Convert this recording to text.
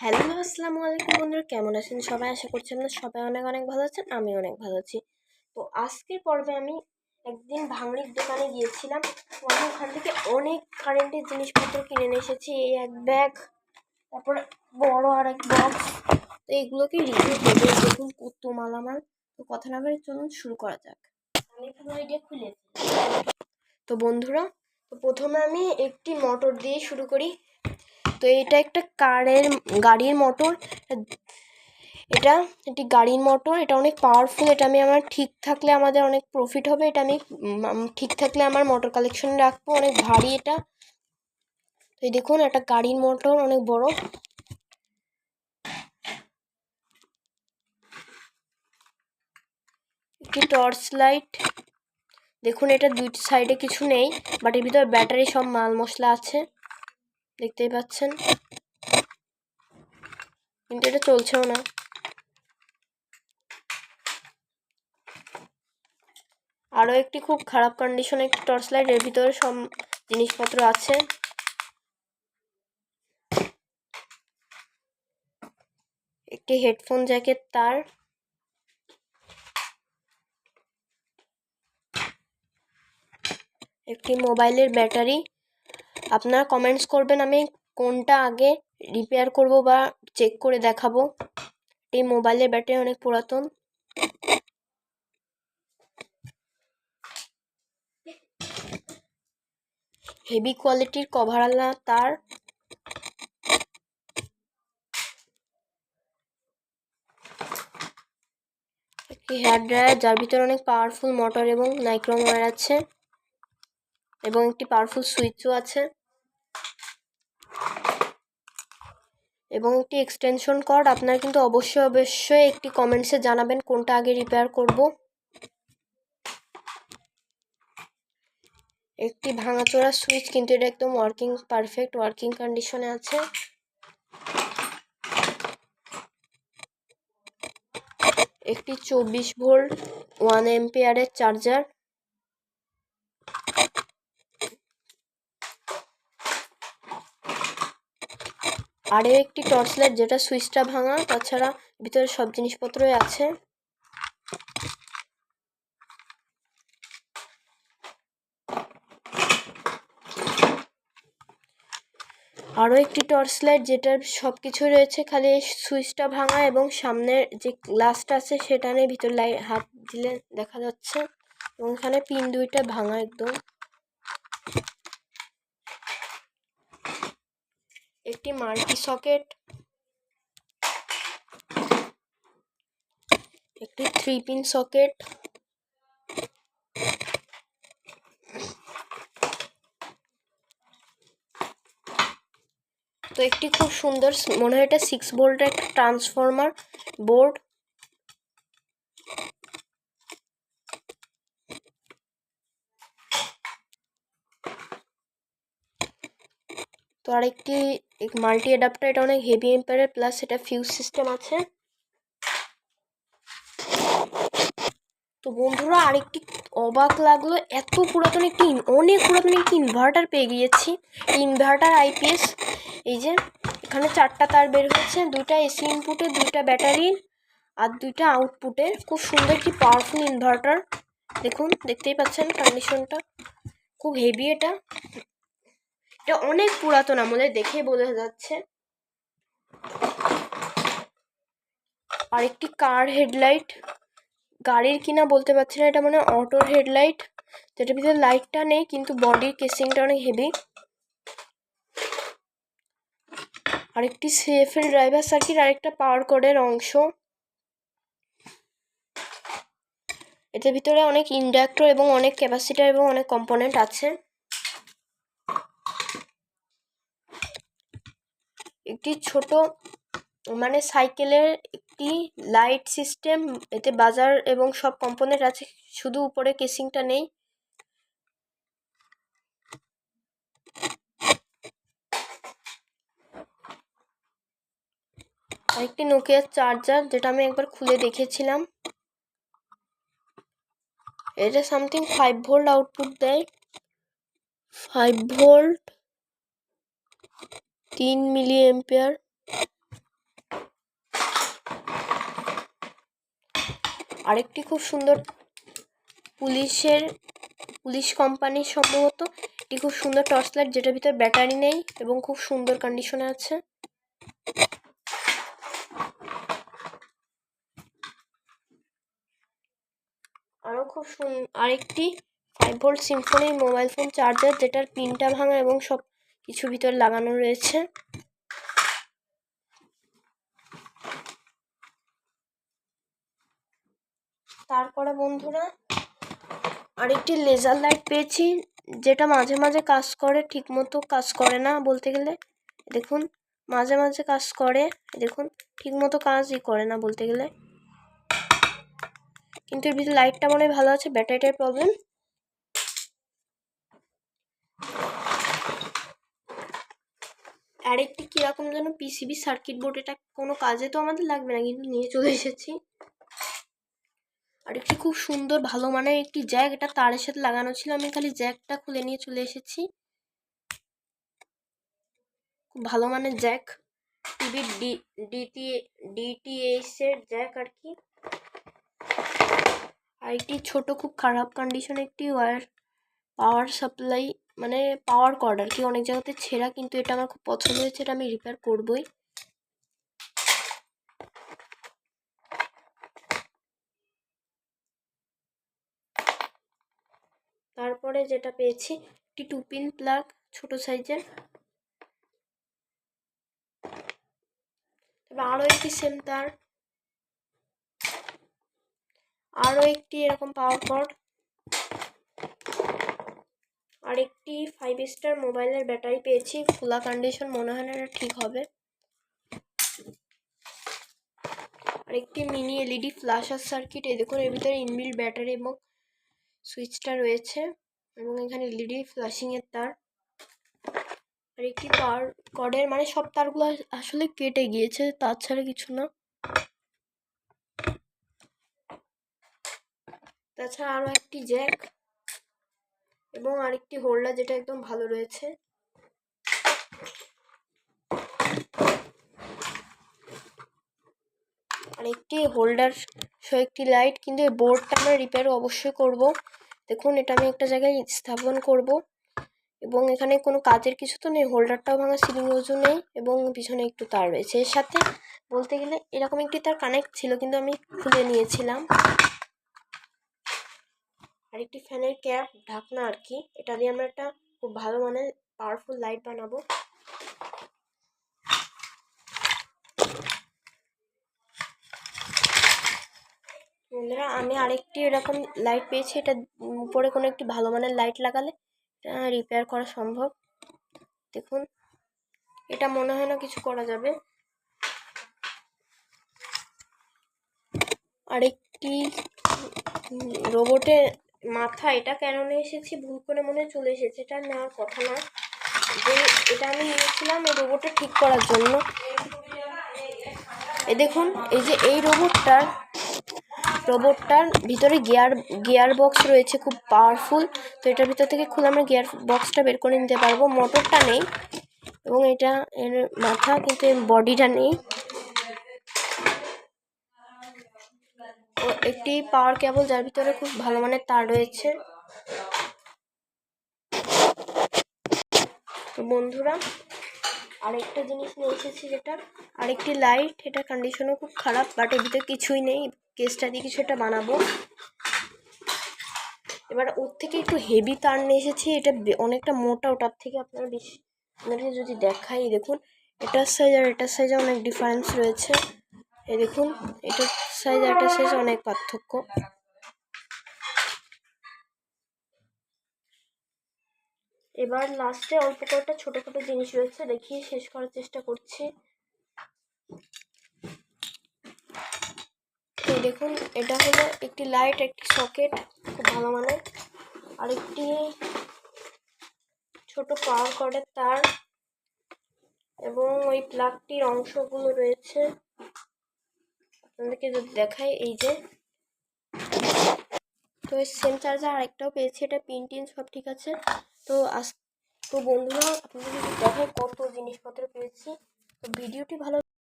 Hello, আসসালামু আলাইকুম বন্ধুরা। কেমন আছেন সবাই? আশা করছি আপনারা সবাই অনেক অনেক ভালো আছেন, আমি অনেক ভালো আছি। তো আজকের পর্বে আমি একদিন ভাঙড়ির দোকানে গিয়েছিলাম। আমি ওখান থেকে অনেক কারেন্টের জিনিসপত্র কিনে নিয়ে এসেছি, এই এক ব্যাগ তারপরে বড় আর এক বক্স তো এইগুলোকে রিভিউ করব দেখুন কত মালামাল। তো কথা না বলে চলুন, শুরু করা যাক। আমি পুরো আইডিয়া খুলেছি তো বন্ধুরা, তো প্রথমে আমি একটি মোটর দিয়ে শুরু করি। তো এটা একটা কারের গাড়ির মোটর। এটা একটি গাড়ির মোটর, এটা অনেক পাওয়ারফুল এটা আমি আমার ঠিক থাকলে আমাদের অনেক প্রফিট হবে, এটা আমি ঠিক থাকলে আমার মোটর কালেকশন রাখব, অনেক ভারী এটা। তো এই দেখুন, একটা গাড়ির মোটর, অনেক বড়। একটি টর্চ লাইট দেখুন, এটা দুইটি সাইডে কিছু নেই বাট এর ভিতরে ব্যাটারি সব মাল মশলা আছে। দেখতেই পাচ্ছেন? কিন্তু এটা চলছেও না। আরও একটি খুব খারাপ কন্ডিশনে একটি টর্চ লাইটের ভিতরে সব জিনিসপত্র আছে। একটি হেডফোন জ্যাকেট তার। একটি মোবাইলের ব্যাটারি আপনারা কমেন্টস করবেন, আমি কোনটা আগে রিপেয়ার করব বা চেক করে দেখাবো। এই মোবাইলের ব্যাটারি অনেক পুরাতন। হেভি কোয়ালিটির কভারওয়ালা তার। একটি হেয়ার ড্রায়ার যার ভিতরে অনেক পাওয়ারফুল মোটর এবং নাইক্রোম ওয়্যার আছে। এবং একটি পাওয়ারফুল সুইচও আছে। এবং একটি এক্সটেনশন কর্ড আপনারা কিন্তু অবশ্যই অবশ্যই একটি কমেন্টসে জানাবেন কোনটা আগে রিপেয়ার করব। একটি ভাঙাচোরা সুইচ কিন্তু এটা একদম ওয়ার্কিং পারফেক্ট ওয়ার্কিং কন্ডিশনে আছে। একটি চব্বিশ ভোল্ট ওয়ান এমপিয়ারের চার্জার আরও একটি টর্চ লাইট যেটা সুইচটা ভাঙা তাছাড়া ভিতরে সব জিনিসপত্রই আছে। আরও একটি টর্চ লাইট যেটার সব কিছু রয়েছে, খালি সুইচটা ভাঙা এবং সামনের যে গ্লাসটা আছে, সেটা নিয়ে ভিতরে লাইট হাত দিলে দেখা যাচ্ছে। এবং এখানে পিন দুইটা ভাঙা একদম। একটি মাল্টি সকেট, একটি থ্রি পিন সকেট, তো একটি খুব সুন্দর মনে হয় এটা সিক্স ভোল্টের একটা ট্রান্সফরমার বোর্ড তো আরেকটি মাল্টি অ্যাডাপ্টার এটা অনেক হেভি এম্পায়ারের প্লাস এটা ফিউজ সিস্টেম আছে। তো বন্ধুরা, আরেকটি অবাক লাগল, এত পুরাতন একটি অনেক পুরাতন একটি ইনভার্টার পেয়ে গিয়েছি। ইনভার্টার আইপিএস এই যে, এখানে চারটা তার বের হয়েছে, দুইটা এসি ইনপুটে দুইটা ব্যাটারি আর দুইটা আউটপুটের খুব সুন্দর একটি পাওয়ারফুল ইনভার্টার দেখুন, দেখতেই পাচ্ছেন কন্ডিশনটা খুব হেভি এটা। এটা অনেক পুরাতন আমলের দেখে বোঝা যাচ্ছে। আর একটি কার হেডলাইট গাড়ির কিনা বলতে পারছি না, এটা মানে অটোর হেডলাইট যেটার ভিতরে লাইটটা নেই, কিন্তু বডির কেসিংটা অনেক হেভি আরেকটি সিএফএল ড্রাইভার সার্কিট আরেকটা পাওয়ার কোডের অংশ। এটার ভিতরে অনেক ইন্ডাক্টর এবং অনেক ক্যাপাসিটার এবং অনেক কম্পোনেন্ট আছে। একটি ছোট মানে সাইকেলের একটি লাইট সিস্টেম। এতে বাজার এবং সব কম্পোনেন্ট আছে, শুধু উপরে কেসিংটা নেই। আরেকটি নোকিয়ার চার্জার যেটা আমি একবার খুলে দেখেছিলাম। এটা সামথিং ফাইভ ভোল্ট আউটপুট দেয়। ফাইভ ভোল্ট তিন মিলি এম্পিয়ার আরেকটি খুব সুন্দর পুলিশের, পুলিশ কোম্পানির সম্ভবত। এটি খুব সুন্দর টর্চ লাইট যেটার ভিতর ব্যাটারি নেই এবং খুব সুন্দর কন্ডিশনে আছে। আরও খুব সুন্দর আরেকটি five volt Symphony mobile phone charger যেটার পিনটা ভাঙা এবং সব কিছু ভিতর লাগানো রয়েছে। তারপরে বন্ধুরা, আরেকটি লেজার লাইট পেয়েছি, যেটা মাঝে মাঝে কাজ করে, ঠিকমতো কাজ করে না বলতে গেলে। দেখুন, মাঝে মাঝে কাজ করে, দেখুন, ঠিকমতো কাজই করে না বলতে গেলে। কিন্তু এর ভিতরে লাইটটা মনে ভালো আছে ব্যাটারিটার প্রবলেম আরেকটি কীরকম যেন পিসিবি সার্কিট বোর্ড এটা কোনো কাজে তো আমাদের লাগবে না, কিন্তু নিয়ে চলে এসেছি। আরেকটি খুব সুন্দর, ভালো মানের একটি জ্যাক এটা তারের সাথে লাগানো ছিল, আমি খালি জ্যাকটা খুলে নিয়ে চলে এসেছি। খুব ভালো মানের জ্যাক টিভির ডি ডিটি ডিটিএইচ এর জ্যাক আর কি। আর একটি ছোট, খুব খারাপ কন্ডিশনে একটি ওয়্যার পাওয়ার সাপ্লাই মানে পাওয়ার কর্ড আর কি অনেক জায়গাতে ছেঁড়া, কিন্তু এটা আমার খুব পছন্দ হয়েছে, এটা আমি রিপেয়ার করবই। তারপরে যেটা পেয়েছি, একটি টু পিন প্লাগ ছোট সাইজের তবে আরও একটি সেম তার আরও একটি এরকম পাওয়ার কর্ড আরেকটি ফাইভ স্টার মোবাইলের ব্যাটারি পেয়েছি। খোলা কন্ডিশন মনে হয় না ঠিক হবে। আরেকটি মিনি এলইডি ফ্ল্যাশার সার্কিট এই দেখুন, এর ভিতরে ইনবিল্ড ব্যাটারি এবং সুইচটা রয়েছে এবং এখানে এলইডি ফ্ল্যাশিংয়ের তার আর একটি তার। কর্ডের মানে সব তারগুলো আসলে কেটে গিয়েছে, তাছাড়া কিছু না। তাছাড়া আরও একটি জ্যাক এবং আরেকটি হোল্ডার যেটা একদম ভালো রয়েছে। আরেকটি হোল্ডার সহ একটি লাইট, কিন্তু এই বোর্ডটা আমরা রিপেয়ার অবশ্যই করব। দেখুন, এটা আমি একটা জায়গায় স্থাপন করব এবং এখানে কোনো কাজের কিছু তো নেই, হোল্ডারটাও ভাঙা সিলিং রোজও নেই এবং পিছনে একটু তার রয়েছে। এর সাথে বলতে গেলে এরকম একটি তার কানেক্ট ছিল, কিন্তু আমি খুলে নিয়েছিলাম। আরেকটি ফ্যানের ক্যাপ, ঢাকনা আর কি এটা দিয়ে আমরা একটা খুব ভালো মানের পাওয়ারফুল লাইট বানাবো। বন্ধুরা, আমি আরেকটি এরকম লাইট পেয়েছি। এটা উপরে কোনো একটি ভালো মানের লাইট লাগালে রিপেয়ার করা সম্ভব। দেখুন, এটা মনে হয় না কিছু করা যাবে। আরেকটি রোবটের মাথা এটা কেন নিয়ে এসেছি? ভুল করে মনে চলে এসেছে। এটা নেওয়ার কথা না যে এটা আমি নিয়েছিলাম এই রোবটটা ঠিক করার জন্য। এ দেখুন, এই যে এই রোবটটার রোবটটার ভিতরে গিয়ার গিয়ার বক্স রয়েছে, খুব পাওয়ারফুল তো এটার ভিতর থেকে খুলে আমরা গিয়ার বক্সটা বের করে নিতে পারব। মোটরটা নেই এবং এটা এর মাথা কিন্তু বডিটা নেই। একটি পাওয়ার কেবল যার ভিতরে খুব ভালো মানের তার রয়েছে। বন্ধুরা, আরেকটা জিনিস নিয়ে এসেছি যেটা, আরেকটি লাইট এটা কন্ডিশনও খুব খারাপ বাট এর ভিতরে কিছুই নেই। কেসটা দিয়ে কিছু একটা বানাবো। এবার ওর থেকে একটু হেভি তার নিয়ে এসেছি, এটা অনেকটা মোটা, ওটার থেকে আপনারা বেশি আপনাদেরকে যদি দেখাই, দেখুন, এটার সাইজ আর এটার সাইজে অনেক ডিফারেন্স রয়েছে। এই দেখুন এটার সাইজ এটার সাইজে অনেক পার্থক্য। এবার লাস্টে অল্প কয়েকটা ছোটো ছোটো জিনিস রয়েছে, দেখিয়ে শেষ করার চেষ্টা করছি। দেখুন, এটা হলো একটি লাইট একটি সকেট খুব ভালো মানের আরেকটি ছোট পাওয়ার কর্ডের তার এবং ওই প্লাগটির অংশগুলো রয়েছে। আপনাদেরকে যদি দেখাই, এই যে। তো সেম চার্জার আরেকটাও পেয়েছি, এটা পিন টিন সব ঠিক আছে। তো আস তো বন্ধুরা, আপনাদের যদি দেখায় কত জিনিসপত্র পেয়েছি, তো ভিডিওটি ভালো